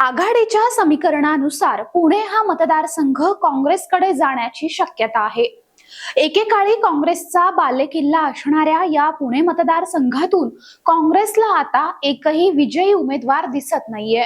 आघाडीच्या समीकरणानुसार पुणे हा मतदारसंघ काँग्रेसकडे जाण्याची शक्यता आहे. एकेकाळी काँग्रेसचा बालेकिल्ला असणाऱ्या या पुणे मतदारसंघातून काँग्रेसला आता एकही विजयी उमेदवार दिसत नाहीये.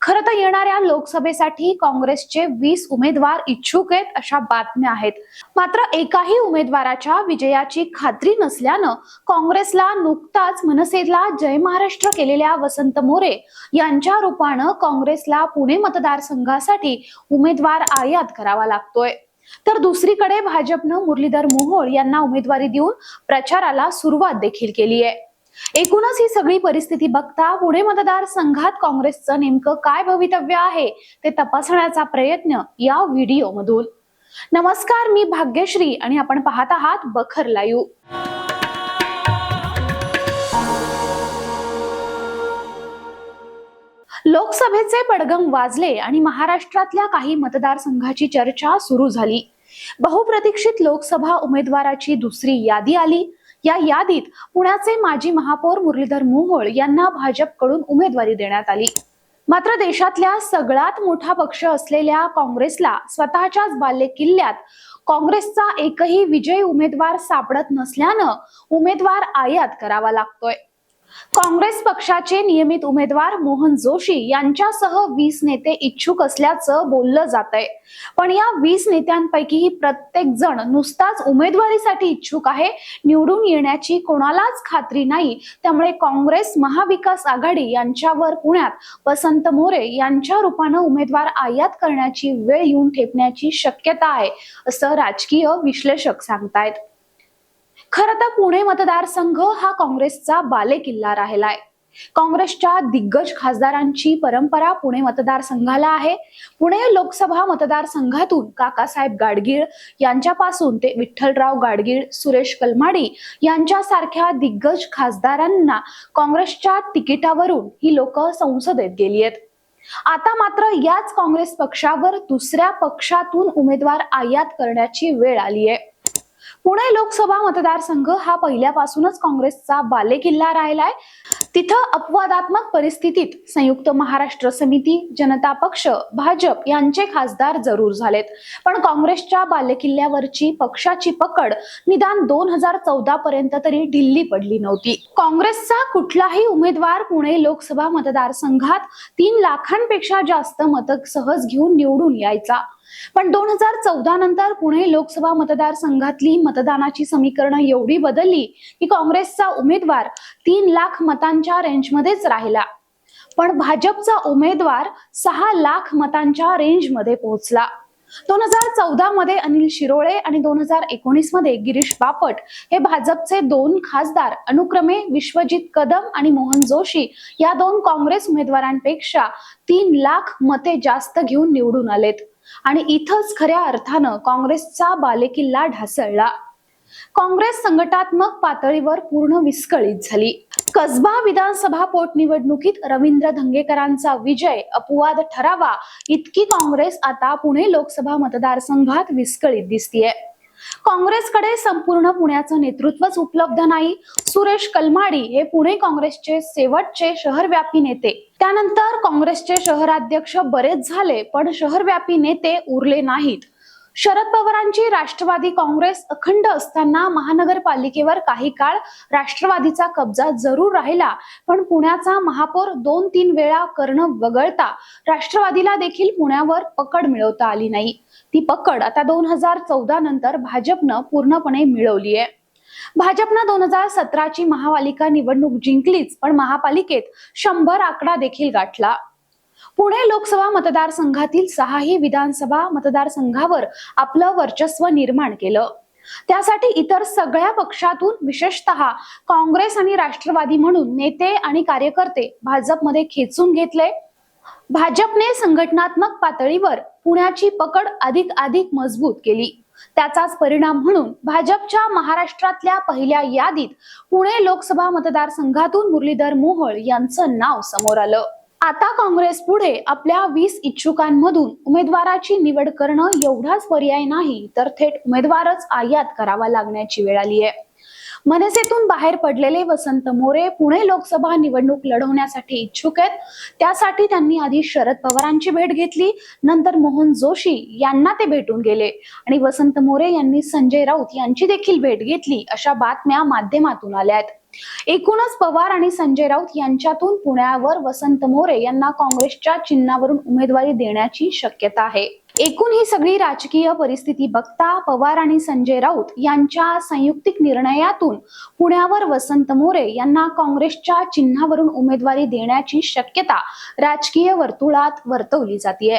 खरं तर येणाऱ्या लोकसभेसाठी काँग्रेसचे वीस उमेदवार इच्छुक आहेत अशा बातम्या आहेत. मात्र एकाही उमेदवाराच्या विजयाची खात्री नसल्यानं काँग्रेसला नुकताच मनसेला जय महाराष्ट्र केलेल्या वसंत मोरे यांच्या रूपानं काँग्रेसला पुणे मतदारसंघासाठी उमेदवार आयात करावा लागतोय. तर दुसरीकडे भाजपनं मुरलीधर मोहोळ यांना उमेदवारी देऊन प्रचाराला सुरुवात देखील केली आहे एकूणच ही सगळी परिस्थिती बघता पुणे मतदारसंघात काँग्रेसचं नेमकं काय भवितव्य आहे ते तपासण्याचा प्रयत्न या व्हिडिओ मधून. नमस्कार मी भाग्यश्री आणि आपण पाहत आहात बखर लाईव्ह. लोकसभेचे पडगम वाजले आणि महाराष्ट्रातल्या काही मतदारसंघाची चर्चा सुरू झाली. बहुप्रतीक्षित लोकसभा उमेदवाराची दुसरी यादी आली. या यादीत पुण्याचे माजी महापौर मुरलीधर मोहोळ यांना भाजपकडून उमेदवारी देण्यात आली. मात्र देशातल्या सगळ्यात मोठा पक्ष असलेल्या काँग्रेसला स्वतःच्याच बाल्य किल्ल्यात काँग्रेसचा एकही विजयी उमेदवार सापडत नसल्यानं उमेदवार आयात करावा लागतोय. काँग्रेस पक्षाचे नियमित उमेदवार मोहन जोशी यांच्यासह वीस नेते इच्छुक असल्याचं बोललं जात आहे पण या वीस नेत्यांपैकीही प्रत्येक जण नुसताच उमेदवारीसाठी इच्छुक आहे निवडून येण्याची कोणालाच खात्री नाही. त्यामुळे काँग्रेस महाविकास आघाडी यांच्यावर पुण्यात वसंत मोरे यांच्या रूपानं उमेदवार आयात करण्याची वेळ येऊन ठेपण्याची शक्यता आहे असं राजकीय विश्लेषक सांगतायत. खरं तर पुणे मतदारसंघ हा काँग्रेसचा बालेकिल्ला राहिलाय. काँग्रेसच्या दिग्गज खासदारांची परंपरा पुणे मतदारसंघाला आहे. पुणे लोकसभा मतदारसंघातून काकासाहेब गाडगीळ यांच्यापासून ते विठ्ठलराव गाडगीळ सुरेश कलमाडी यांच्यासारख्या दिग्गज खासदारांना काँग्रेसच्या तिकिटावरून ही लोक संसदेत गेली आहेत आता मात्र याच काँग्रेस पक्षावर दुसऱ्या पक्षातून उमेदवार आयात करण्याची वेळ आली आहे पुणे लोकसभा मतदारसंघ हा पहिल्यापासूनच काँग्रेसचा बालेकिल्ला राहिलाय. तिथं अपवादात्मक परिस्थितीत संयुक्त महाराष्ट्र समिती जनता पक्ष भाजप यांचे खासदार जरूर झालेत. पण काँग्रेसच्या बालेकिल्ल्यावरची पक्षाची पकड निदान दोन हजार चौदा पर्यंत तरी ढिल्ली पडली नव्हती. काँग्रेसचा कुठलाही उमेदवार पुणे लोकसभा मतदारसंघात तीन लाखांपेक्षा जास्त मतं सहज घेऊन निवडून यायचा. पण दोन हजार चौदा नंतर पुणे लोकसभा मतदारसंघातली मतदानाची समीकरणं एवढी बदलली की काँग्रेसचा उमेदवार तीन लाख मतांच्या रेंजमध्येच राहिला. पण भाजपचा उमेदवार सहा लाख मतांच्या रेंजमध्ये पोहोचला. दोन हजार चौदा मध्ये अनिल शिरोळे आणि दोन हजार एकोणीसमध्ये गिरीश बापट हे भाजपचे दोन खासदार अनुक्रमे विश्वजित कदम आणि मोहन जोशी या दोन काँग्रेस उमेदवारांपेक्षा तीन लाख मते जास्त घेऊन निवडून आलेत. आणि इथंच खऱ्या अर्थानं काँग्रेसचा बालेकिल्ला ढासळला. काँग्रेस संघटात्मक पातळीवर पूर्ण विस्कळीत झाली. कसबा विधानसभा पोटनिवडणुकीत रवींद्र धंगेकरांचा विजय अपवाद ठरावा इतकी काँग्रेस आता पुणे लोकसभा मतदारसंघात विस्कळीत दिसतीये. काँग्रेसकडे संपूर्ण पुण्याचं नेतृत्वच उपलब्ध नाही. सुरेश कलमाडी हे पुणे काँग्रेसचे शेवटचे शहरव्यापी नेते. त्यानंतर काँग्रेसचे शहराध्यक्ष बरेच झाले पण शहरव्यापी नेते उरले नाहीत. शरद पवारांची राष्ट्रवादी काँग्रेस अखंड असताना महानगरपालिकेवर काही काळ राष्ट्रवादीचा कब्जा जरूर राहिला पण पुण्याचा महापौर दोन तीन वेळा करणं वगळता राष्ट्रवादीला देखील पुण्यावर पकड मिळवता आली नाही. ती पकड आता दोन हजार चौदा नंतर भाजपनं पूर्णपणे मिळवली आहे. भाजपनं दोन हजार सतराची महापालिका निवडणूक जिंकलीच पण महापालिकेत शंभर आकडा देखील गाठला. पुणे लोकसभा मतदारसंघातील सहाही विधानसभा मतदारसंघावर आपलं वर्चस्व निर्माण केलं. त्यासाठी इतर सगळ्या पक्षातून विशेषतः काँग्रेस आणि राष्ट्रवादी म्हणून नेते आणि कार्यकर्ते भाजपमध्ये खेचून घेतले. भाजपने संघटनात्मक पातळीवर पुण्याची पकड अधिक अधिक मजबूत केली. त्याचाच परिणाम म्हणून भाजपच्या महाराष्ट्रातल्या पहिल्या यादीत पुणे लोकसभा मतदारसंघातून मुरलीधर मोहोळ यांचं नाव समोर आलं. आता काँग्रेस पुढे आपल्या वीस इच्छुकांमधून उमेदवाराची निवड करणं एवढाच पर्याय नाही तर थेट उमेदवारच आयात करावा लागण्याची वेळ आली आहे. मनसेतून बाहेर पडलेले वसंत मोरे पुणे लोकसभा निवडणूक लढवण्यासाठी इच्छुक आहेत. त्यासाठी त्यांनी आधी शरद पवारांची भेट घेतली नंतर मोहन जोशी यांना ते भेटून गेले. आणि वसंत मोरे यांनी संजय राऊत यांची देखील भेट घेतली अशा बातम्या माध्यमातून आल्या आहेत. एकूणच पवार आणि संजय राऊत यांच्यातून पुण्यावर वसंत मोरे यांना काँग्रेसच्या चिन्हावरून उमेदवारी देण्याची शक्यता आहे. एकूण ही सगळी राजकीय परिस्थिती बघता पवार आणि संजय राऊत यांच्या संयुक्तिक निर्णयातून पुण्यावर वसंत मोरे यांना काँग्रेसच्या चिन्हावरून उमेदवारी देण्याची शक्यता राजकीय वर्तुळात वर्तवली जाते